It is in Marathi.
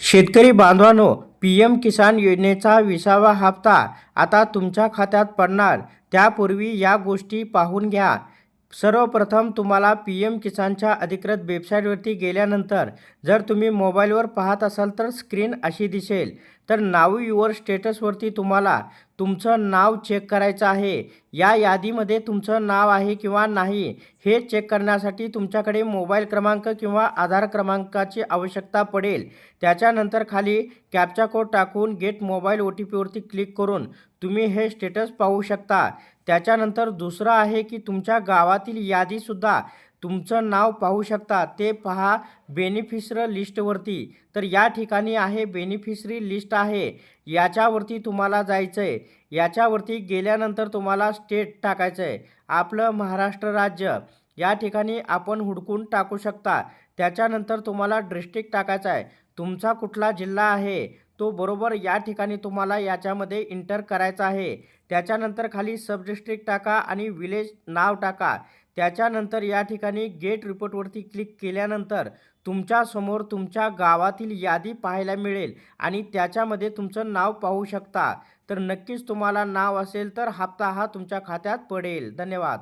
शेतकरी बांधवांनो पी एम किसान योजनेचा विसावा हप्ता आता तुमच्या खात्यात पडणार. त्यापूर्वी या गोष्टी पाहून घ्या. सर्वप्रथम तुम्हाला पी एम किसानच्या अधिकृत वेबसाईटवरती गेल्यानंतर जर तुम्ही मोबाईलवर पाहत असाल तर स्क्रीन अशी दिसेल. तर नाव युअर स्टेटसवरती तुम्हाला तुमचं नाव चेक करायचं आहे. या यादीमध्ये तुमचं नाव आहे किंवा नाही हे चेक करण्यासाठी तुमच्याकडे मोबाईल क्रमांक किंवा आधार क्रमांकाची आवश्यकता पडेल. त्याच्यानंतर खाली कॅप्चा कोड टाकून गेट मोबाईल ओ टी पीवरती क्लिक करून तुम्ही हे स्टेटस पाहू शकता. त्याच्यानंतर दुसरं आहे की तुमच्या गावातील यादीसुद्धा तुमचं नाव पाहू शकता ते पहा बेनिफिशर लिस्टवरती. तर या ठिकाणी आहे बेनिफिशरी लिस्ट आहे. याच्यावरती तुम्हाला जायचं आहे याच्यावरती गेल्यानंतर तुम्हाला स्टेट टाकायचं आहे आपलं महाराष्ट्र राज्य. या ठिकाणी आपण हुडकून टाकू शकता. त्याच्यानंतर तुम्हाला डिस्ट्रिक्ट टाकायचा आहे तुमचा कुठला जिल्हा आहे? तो बरोबर या ठिकाणी तुम्हाला याच्यामध्ये इंटर करायचा आहे. त्याच्यानंतर खाली सब डिस्ट्रिक्ट टाका आणि विलेज नाव टाका. त्याच्यानंतर या ठिकाणी गेट रिपोर्टवरती क्लिक केल्यानंतर तुमच्यासमोर तुमच्या गावातील यादी पाहायला मिळेल आणि त्याच्यामध्ये तुमचं नाव पाहू शकता. तर नक्कीच तुम्हाला नाव असेल तर हप्ता हा तुमच्या खात्यात पडेल. धन्यवाद.